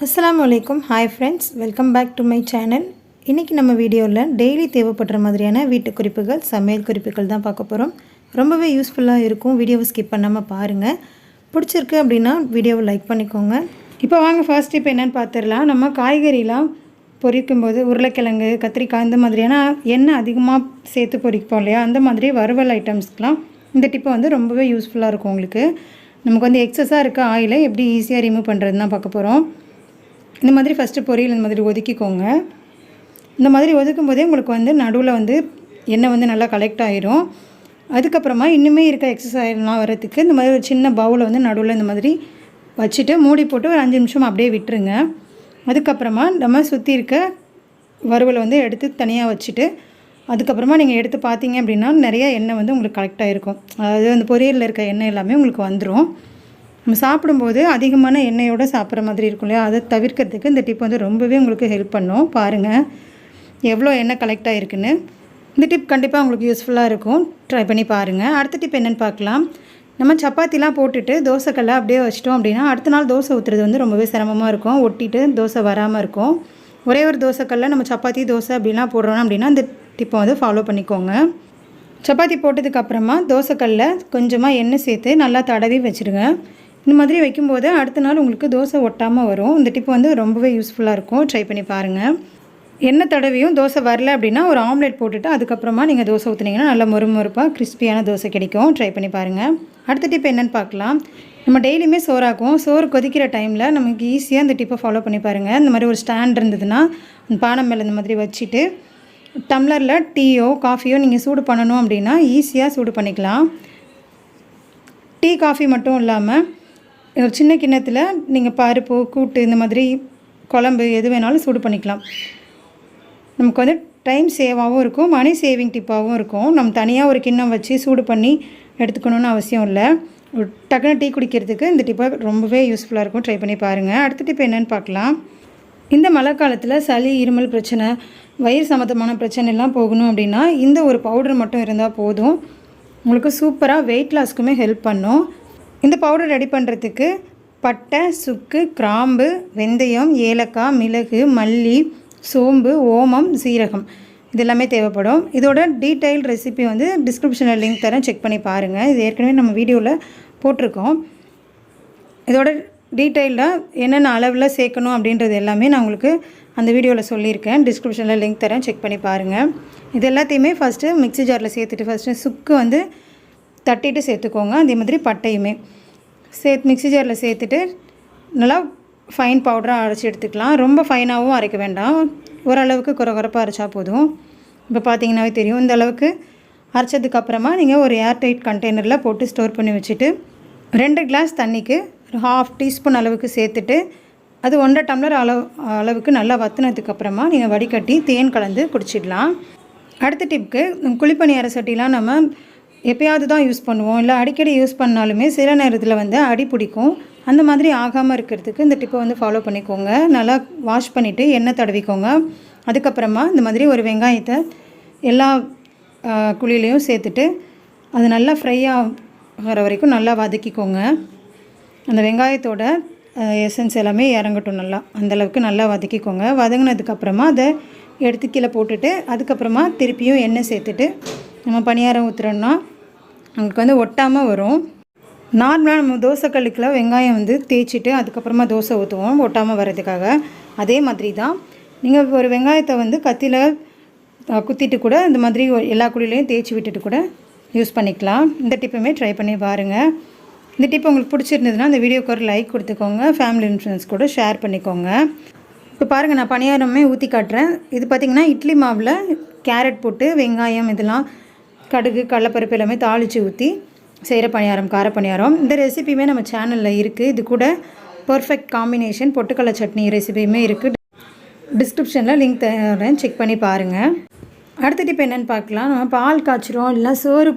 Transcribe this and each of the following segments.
அஸ்லாம் அலைக்கும். Hi friends welcome back to my channel இன்றைக்கி நம்ம வீடியோவில் டெய்லி தேவைப்படுற மாதிரியான வீட்டு குறிப்புகள் சமையல் குறிப்புகள் தான் பார்க்க போகிறோம் ரொம்பவே யூஸ்ஃபுல்லாக இருக்கும். வீடியோவை ஸ்கிப் பண்ணாமல் பாருங்கள் பிடிச்சிருக்கு அப்படின்னா வீடியோவை லைக் பண்ணிக்கோங்க. இப்போ வாங்க ஃபர்ஸ்ட் இப்போ என்னென்னு பார்த்துடலாம் நம்ம காய்கறிலாம் பொரிக்கும் போது உருளைக்கிழங்கு கத்திரிக்காய் இந்த மாதிரியான எண்ணெய் அதிகமாக சேர்த்து பொரிப்போம் இல்லையா? அந்த மாதிரி வறுவல் ஐட்டம்ஸ்க்கெலாம் இந்த டிப்பு வந்து ரொம்பவே யூஸ்ஃபுல்லாக இருக்கும் உங்களுக்கு. நமக்கு வந்து எக்ஸஸாக இருக்க ஆயிலை எப்படி ஈஸியாக ரிமூவ் பண்ணுறதுன்னு தான் பார்க்க போகிறோம் இந்த மாதிரி ஃபஸ்ட்டு பொரியல் இந்த மாதிரி ஒதுக்கிக்கோங்க. இந்த மாதிரி ஒதுக்கும் போதே உங்களுக்கு வந்து நடுவில் வந்து எண்ணெய் வந்து நல்லா கலெக்ட் ஆகிரும் அதுக்கப்புறமா இன்னுமே இருக்க எக்ஸசைஸ்லாம் வரதுக்கு இந்த மாதிரி ஒரு சின்ன பவுலை வந்து நடுவில் இந்த மாதிரி வச்சுட்டு மூடி போட்டு ஒரு அஞ்சு நிமிஷம் அப்படியே விட்டுருங்க. அதுக்கப்புறமா நம்ம சுற்றி இருக்க வறுவலை வந்து எடுத்து தனியாக வச்சுட்டு அதுக்கப்புறமா நீங்கள் எடுத்து பார்த்தீங்க அப்படின்னா நிறைய எண்ணெய் வந்து உங்களுக்கு கலெக்ட் ஆகிருக்கும் அதாவது அந்த பொரியலில் இருக்க எண்ணெய் எல்லாமே உங்களுக்கு வந்துடும் நம்ம சாப்பிடும்போது அதிகமான எண்ணெயோடு சாப்பிட்ற மாதிரி இருக்கும் இல்லையா? அதை தவிர்க்கிறதுக்கு இந்த டிப் வந்து ரொம்பவே உங்களுக்கு ஹெல்ப் பண்ணும். பாருங்கள் எவ்வளோ எண்ணெய் கலெக்ட் ஆகிருக்குன்னு இந்த டிப் கண்டிப்பாக உங்களுக்கு யூஸ்ஃபுல்லாக இருக்கும். ட்ரை பண்ணி பாருங்கள் அடுத்த டிப் என்னென்னு பார்க்கலாம். நம்ம சப்பாத்திலாம் போட்டுட்டு தோசைக்கல்லை அப்படியே வச்சிட்டோம் அப்படின்னா அடுத்த நாள் தோசை ஊற்றுறது வந்து ரொம்பவே சிரமமாக இருக்கும். ஒட்டிட்டு தோசை வராமல் இருக்கும். ஒரே ஒரு தோசைக்கல்ல நம்ம சப்பாத்தி தோசை அப்படிலாம் போடுறோம் அப்படின்னா இந்த டிப்பை வந்து ஃபாலோ பண்ணிக்கோங்க. சப்பாத்தி போட்டதுக்கப்புறமா தோசைக்கல்ல கொஞ்சமாக எண்ணெய் சேர்த்து நல்லா தடவி வச்சுருங்க. இந்த மாதிரி வைக்கும்போது அடுத்த நாள் உங்களுக்கு தோசை ஒட்டாமல் வரும். இந்த டிப் வந்து ரொம்பவே யூஸ்ஃபுல்லாக இருக்கும். ட்ரை பண்ணி பாருங்கள் எண்ணெய் தடவியும் தோசை வரல அப்படின்னா ஒரு ஆம்லெட் போட்டுட்டு அதுக்கப்புறமா நீங்கள் தோசை ஊற்றுனீங்கன்னா நல்லா மொறுமொறுப்பாக கிறிஸ்பியான தோசை கிடைக்கும். ட்ரை பண்ணி பாருங்கள் அடுத்த டிப் என்னென்னு பார்க்கலாம். நம்ம டெய்லியுமே சோறாக்குவோம் சோறு கொதிக்கிற டைமில் நமக்கு ஈஸியாக இந்த டிப்பை ஃபாலோ பண்ணி பாருங்கள் இந்த மாதிரி ஒரு ஸ்டாண்ட் இருந்ததுன்னா அந்த பானை மேலே இந்த மாதிரி வச்சுட்டு டம்ளரில் டீயோ காஃபியோ நீங்கள் சூடு பண்ணணும் அப்படின்னா ஈஸியாக சூடு பண்ணிக்கலாம். டீ காஃபி மட்டும் இல்லாமல் ஒரு சின்ன கிண்ணத்தில் நீங்கள் பருப்பு கூட்டு இந்த மாதிரி குழம்பு எது வேணாலும் சூடு பண்ணிக்கலாம். நமக்கு வந்து டைம் சேவாகவும் இருக்கும் மணி சேவிங் டிப்பாகவும் இருக்கும். நம்ம தனியாக ஒரு கிண்ணம் வச்சு சூடு பண்ணி எடுத்துக்கணும்னு அவசியம் இல்லை. ஒரு டக்குனு டீ குடிக்கிறதுக்கு இந்த டிப்பாக ரொம்பவே யூஸ்ஃபுல்லாக இருக்கும். ட்ரை பண்ணி பாருங்கள் அடுத்த டிப் என்னென்னு பார்க்கலாம். இந்த மழை காலத்தில் சளி இருமல் பிரச்சனை வயிறு சம்மந்தமான பிரச்சனைலாம் போகணும் அப்படின்னா இந்த ஒரு பவுடர் மட்டும் இருந்தால் போதும். உங்களுக்கு சூப்பராக வெயிட் லாஸ்க்குமே ஹெல்ப் பண்ணும். இந்த பவுடர் ரெடி பண்ணுறதுக்கு பட்டை சுக்கு கிராம்பு வெந்தயம் ஏலக்காய் மிளகு மல்லி சோம்பு ஓமம் சீரகம். இது எல்லாமே தேவைப்படும். இதோட டீட்டெயில் ரெசிபி வந்து டிஸ்கிரிப்ஷனில் லிங்க் தரேன். செக் பண்ணி பாருங்கள் இது ஏற்கனவே நம்ம வீடியோவில் போட்டிருக்கோம். இதோட டீட்டெயில்டாக என்னென்ன அளவில் சேர்க்கணும் அப்படின்றது எல்லாமே நான் உங்களுக்கு அந்த வீடியோவில் சொல்லியிருக்கேன். டிஸ்கிரிப்ஷனில் லிங்க் தரேன். செக் பண்ணி பாருங்கள் இது எல்லாத்தையுமே ஃபஸ்ட்டு மிக்ஸி ஜாரில் சேர்த்துட்டு ஃபஸ்ட்டு சுக்கு வந்து தட்டிட்டு சேர்த்துக்கோங்க. அதே மாதிரி பட்டையுமே. சேர்த்து மிக்சி ஜாரில் சேர்த்துட்டு நல்லா ஃபைன் பவுடராக அரைச்சி எடுத்துக்கலாம். ரொம்ப ஃபைனாகவும் அரைக்க வேண்டாம். ஓரளவுக்கு குறகுறப்பாக அரைச்சா போதும். இப்போ பார்த்தீங்கன்னாவே தெரியும். இந்த அளவுக்கு அரைச்சதுக்கப்புறமா நீங்கள் ஒரு ஏர் டைட் கண்டெய்னரில் போட்டு ஸ்டோர் பண்ணி வச்சுட்டு ரெண்டு கிளாஸ் தண்ணிக்கு ஒரு ஹாஃப் டீஸ்பூன் அளவுக்கு சேர்த்துட்டு அது ஒன்றரை டம்ளர் அளவு அளவுக்கு நல்லா வத்துனதுக்கப்புறமா நீங்கள் வடிகட்டி தேன் கலந்து குடிச்சிடலாம். அடுத்த டிப்க்கு குழிப்பணியார சட்டிலாம் நம்ம எப்பயாவது தான் யூஸ் பண்ணுவோம். இல்லை அடிக்கடி யூஸ் பண்ணாலுமே சில நேரத்தில் வந்து அடி பிடிக்கும். அந்த மாதிரி ஆகாமல் இருக்கிறதுக்கு இந்த டிப்பை வந்து ஃபாலோ பண்ணிக்கோங்க. நல்லா வாஷ் பண்ணிவிட்டு எண்ணெய் தடவிக்கோங்க. அதுக்கப்புறமா இந்த மாதிரி ஒரு வெங்காயத்தை எல்லா குழியிலையும் சேர்த்துட்டு அது நல்லா ஃப்ரை ஆகிற வரைக்கும் நல்லா வதக்கிக்கோங்க. அந்த வெங்காயத்தோட எசன்ஸ் எல்லாமே இறங்கட்டும் நல்லா. அந்தளவுக்கு நல்லா வதக்கிக்கோங்க. வதங்கினதுக்கப்புறமா அதை எடுத்து கீழே போட்டுட்டு அதுக்கப்புறமா திருப்பியும் எண்ணெய் சேர்த்துட்டு நம்ம பணியாரம் ஊற்றுறோன்னா உங்களுக்கு வந்து ஒட்டாமல் வரும். நார்மலாக நம்ம தோசைக்கல்லுக்குலாம் வெங்காயம் வந்து தேய்ச்சிட்டு அதுக்கப்புறமா தோசை ஊற்றுவோம் ஒட்டாமல் வர்றதுக்காக. அதே மாதிரி தான் நீங்கள் ஒரு வெங்காயத்தை வந்து கத்தியில் குத்திட்டு கூட இந்த மாதிரி எல்லா குழிலையும் தேய்ச்சி விட்டுட்டு கூட யூஸ் பண்ணிக்கலாம். இந்த டிப்புமே ட்ரை பண்ணி பாருங்கள் இந்த டிப் உங்களுக்கு பிடிச்சிருந்ததுன்னா இந்த வீடியோக்கு ஒரு லைக் கொடுத்துக்கோங்க. ஃபேமிலி இன்ஃப்ளூயன்ஸ் கூட ஷேர் பண்ணிக்கோங்க. இப்போ பாருங்கள் நான் பணியாரமே ஊற்றி காட்டுறேன். இது பார்த்திங்கன்னா இட்லி மாவில் கேரட் போட்டு வெங்காயம் இதெல்லாம் கடுகு கடலப்பருப்பு எல்லாமே தாளித்து ஊற்றி செய்கிற பணியாரம் கார பணியாரம். இந்த ரெசிபியுமே நம்ம சேனலில் இருக்குது இது கூட பர்ஃபெக்ட் காம்பினேஷன் பொட்டுக்கடலை சட்னி ரெசிபியுமே இருக்குது டிஸ்கிரிப்ஷனில் லிங்க் தரேன். செக் பண்ணி பாருங்கள் அடுத்துட்டு இப்போ என்னென்னு பார்க்கலாம். நம்ம பால் காய்ச்சிரும் இல்லை சோறு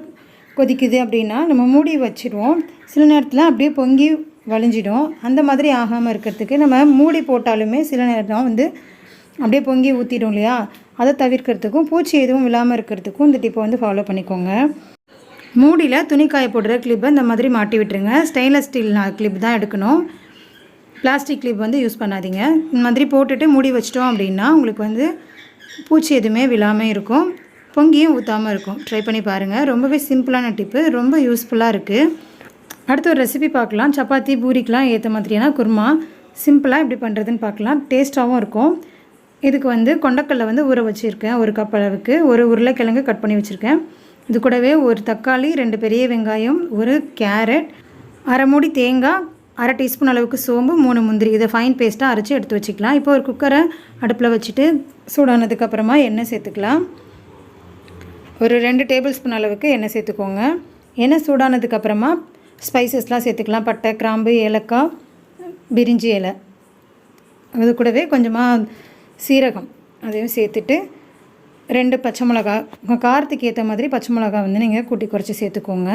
கொதிக்குது அப்படின்னா நம்ம மூடி வச்சிடுவோம் சில நேரத்தில் அப்படியே பொங்கி வலிஞ்சிடும் அந்த மாதிரி ஆகாமல் இருக்கிறதுக்கு நம்ம மூடி போட்டாலுமே சில நேரம் வந்து அப்படியே பொங்கி ஊற்றிடும் இல்லையா? அதை தவிர்க்கிறதுக்கும் பூச்சி எதுவும் விழாமல் இருக்கிறதுக்கும் இந்த டிப்பை வந்து ஃபாலோ பண்ணிக்கோங்க. மூடியில் துணி காய போடுற கிளிப்பை இந்த மாதிரி மாட்டி விட்டுருங்க. ஸ்டெயின்லெஸ் ஸ்டீல் கிளிப் தான் எடுக்கணும். பிளாஸ்டிக் கிளிப் வந்து யூஸ் பண்ணாதீங்க. இந்த மாதிரி போட்டுட்டு மூடி வச்சிட்டோம் அப்படின்னா உங்களுக்கு வந்து பூச்சி எதுவுமே விழாமல் இருக்கும். பொங்கியும் ஊற்றாமல் இருக்கும். ட்ரை பண்ணி பாருங்கள் ரொம்பவே சிம்பிளான டிப்பு ரொம்ப யூஸ்ஃபுல்லாக இருக்குது அடுத்து ஒரு ரெசிபி பார்க்கலாம். சப்பாத்தி பூரிக்கெலாம் ஏற்ற மாதிரியான குருமா. சிம்பிளாக எப்படி பண்ணுறதுன்னு பார்க்கலாம். டேஸ்ட்டாகவும் இருக்கும். இதுக்கு வந்து கொண்டக்கல்ல வந்து ஊற வச்சுருக்கேன். ஒரு கப் அளவுக்கு. ஒரு உருளைக்கிழங்கு கட் பண்ணி வச்சுருக்கேன். இது கூடவே ஒரு தக்காளி ரெண்டு பெரிய வெங்காயம் ஒரு கேரட் அரை மூடி தேங்காய் அரை டீஸ்பூன் அளவுக்கு சோம்பு மூணு முந்திரி. இதை ஃபைன் பேஸ்ட்டாக அரைச்சி எடுத்து வச்சுக்கலாம். இப்போ ஒரு குக்கரை அடுப்பில் வச்சுட்டு சூடானதுக்கப்புறமா எண்ணெய் சேர்த்துக்கலாம். ஒரு ரெண்டு டேபிள் ஸ்பூன் அளவுக்கு எண்ணெய் சேர்த்துக்கோங்க. எண்ணெய் சூடானதுக்கப்புறமா ஸ்பைசஸ்லாம் சேர்த்துக்கலாம். பட்டை கிராம்பு ஏலக்காய் பிரிஞ்சி இலை. அது கூடவே கொஞ்சமாக சீரகம் அதையும் சேர்த்துட்டு ரெண்டு பச்சை மிளகா. உங்கள் காரத்துக்கு ஏற்ற மாதிரி பச்சை மிளகா வந்து நீங்கள் கூட்டி குறைச்சி சேர்த்துக்கோங்க.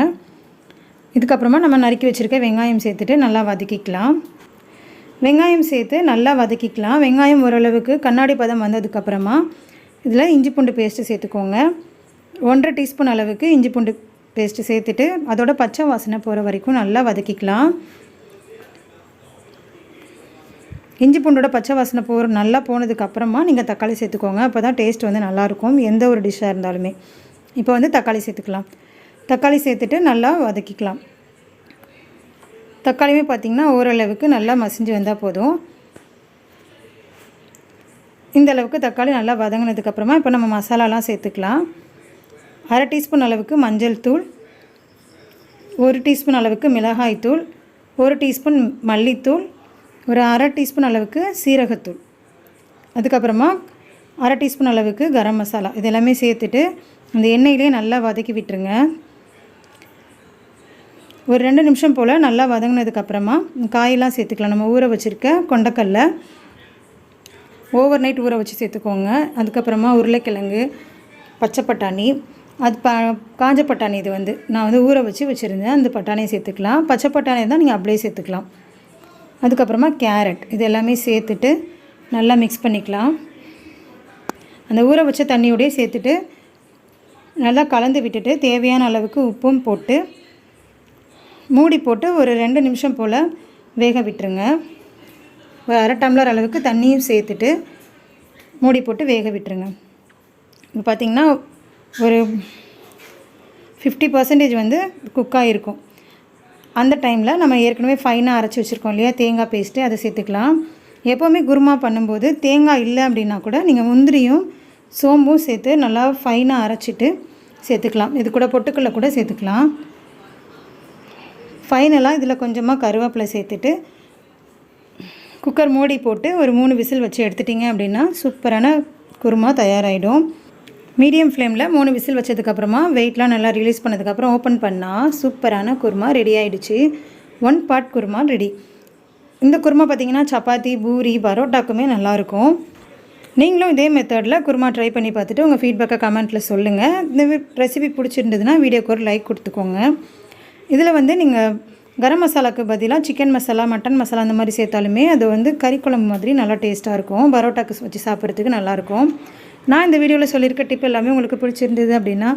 இதுக்கப்புறமா நம்ம நறுக்கி வச்சுருக்க வெங்காயம் சேர்த்துட்டு நல்லா வதக்கிக்கலாம். வெங்காயம் சேர்த்து நல்லா வதக்கிக்கலாம். வெங்காயம் ஓரளவுக்கு கண்ணாடி பதம் வந்ததுக்கப்புறமா இதில் இஞ்சி பூண்டு பேஸ்ட்டு சேர்த்துக்கோங்க. ஒன்றரை டீஸ்பூன் அளவுக்கு இஞ்சி பூண்டு பேஸ்ட்டு சேர்த்துட்டு அதோட பச்சை வாசனை போகிற வரைக்கும் நல்லா வதக்கிக்கலாம். இஞ்சி பூண்டோட பச்சை வாசனை போகிற நல்லா போனதுக்கு அப்புறமா நீங்கள் தக்காளி சேர்த்துக்கோங்க. அப்போ தான் டேஸ்ட் வந்து நல்லாயிருக்கும் எந்த ஒரு டிஷ்ஷாக இருந்தாலுமே. இப்போ வந்து தக்காளி சேர்த்துக்கலாம். தக்காளி சேர்த்துட்டு நல்லா வதக்கிக்கலாம். தக்காளியுமே பார்த்திங்கன்னா ஓரளவுக்கு நல்லா மசிஞ்சு வந்தால் போதும். இந்த அளவுக்கு தக்காளி நல்லா வதங்கினதுக்கப்புறமா இப்போ நம்ம மசாலாலாம் சேர்த்துக்கலாம். அரை டீஸ்பூன் அளவுக்கு மஞ்சள் தூள். ஒரு டீஸ்பூன் அளவுக்கு மிளகாய் தூள். ஒரு டீஸ்பூன் மல்லித்தூள். ஒரு அரை டீஸ்பூன் அளவுக்கு சீரகத்தூள். அதுக்கப்புறமா அரை டீஸ்பூன் அளவுக்கு கரம் மசாலா. இது எல்லாமே சேர்த்துட்டு அந்த எண்ணெயிலே நல்லா வதக்கி விட்டுருங்க. ஒரு ரெண்டு நிமிஷம் போல் நல்லா வதங்கினதுக்கப்புறமா காயெல்லாம் சேர்த்துக்கலாம். நம்ம ஊற வச்சுருக்க கொண்டக்கல்ல ஓவர் நைட் ஊற வச்சு சேர்த்துக்கோங்க. அதுக்கப்புறமா உருளைக்கிழங்கு பச்சை பட்டாணி அது ப காஞ்ச பட்டாணி இது வந்து நான் வந்து ஊற வச்சு வச்சுருந்தேன். அந்த பட்டாணியை சேர்த்துக்கலாம். பச்சை பட்டாணி தான் நீங்கள் அப்படியே சேர்த்துக்கலாம். அதுக்கப்புறமா கேரட் இது எல்லாமே சேர்த்துட்டு நல்லா மிக்ஸ் பண்ணிக்கலாம். அந்த ஊற வச்ச தண்ணியோடய சேர்த்துட்டு நல்லா கலந்து விட்டுட்டு தேவையான அளவுக்கு உப்பும் போட்டு மூடி போட்டு ஒரு ரெண்டு நிமிஷம் போல் வேக விட்டுருங்க. ஒரு அரை டம்ளர் அளவுக்கு தண்ணியும் சேர்த்துட்டு மூடி போட்டு வேக விட்டுருங்க. இப்போ பார்த்திங்கன்னா ஒரு ஃபிஃப்டி பர்சன்டேஜ் வந்து குக்காக இருக்கும் அந்த டைமில் நம்ம ஏற்கனவே ஃபைனாக அரைச்சி வச்சுருக்கோம் இல்லையா? தேங்காய் பேஸ்ட்டு அதை சேர்த்துக்கலாம். எப்போவுமே குருமா பண்ணும்போது தேங்காய் இல்லை அப்படின்னா கூட நீங்கள் முந்திரியும் சோம்பும் சேர்த்து நல்லா ஃபைனாக அரைச்சிட்டு சேர்த்துக்கலாம். இது கூட பொட்டுக்கல்ல கூட சேர்த்துக்கலாம். ஃபைனலாக இதில் கொஞ்சமாக கருவேப்பிலை சேர்த்துட்டு குக்கர் மூடி போட்டு ஒரு மூணு விசில் வச்சு எடுத்துட்டிங்க அப்படின்னா சூப்பரான குருமா தயாராகிடும் மீடியம் ஃப்ளேமில் மூணு விசில் வச்சதுக்கப்புறமா வெயிட்லாம் நல்லா ரிலீஸ் பண்ணதுக்கப்புறம் ஓப்பன் பண்ணால் சூப்பரான குருமா ரெடி ஆகிடுச்சு ஒன் பார்ட் குருமா ரெடி இந்த குருமா பார்த்திங்கன்னா சப்பாத்தி பூரி பரோட்டாக்குமே நல்லாயிருக்கும். நீங்களும் இதே மெத்தடில் குருமா ட்ரை பண்ணி பார்த்துட்டு உங்கள் ஃபீட்பேக்கை கமெண்ட்டில் சொல்லுங்கள் இந்த ரெசிபி பிடிச்சிருந்ததுன்னா வீடியோக்கு ஒரு லைக் கொடுத்துக்கோங்க. இதில் வந்து நீங்கள் கரம் மசாலாவுக்கு பதிலாக சிக்கன் மசாலா மட்டன் மசாலா அந்த மாதிரி சேர்த்தாலுமே அது வந்து கறி குழம்பு மாதிரி நல்லா டேஸ்ட்டாக இருக்கும். பரோட்டாக்கு வச்சு சாப்பிட்றதுக்கு நல்லாயிருக்கும். நான் இந்த வீடியோவில் சொல்லியிருக்க டிப் எல்லாமே உங்களுக்கு பிடிச்சிருந்தது அப்படின்னா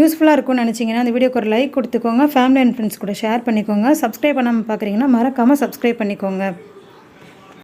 யூஸ்ஃபுல்லாக இருக்கும்னு நினச்சிங்கன்னா அந்த வீடியோக்கு ஒரு லைக் கொடுத்துக்கோங்க. ஃபேமிலி அண்ட் ஃப்ரெண்ட்ஸ் கூட ஷேர் பண்ணிக்கோங்க. சப்ஸ்கிரைப் பண்ணாமல் பார்க்குறீங்கன்னா மறக்காமல் சப்ஸ்கிரைப் பண்ணிக்கோங்க.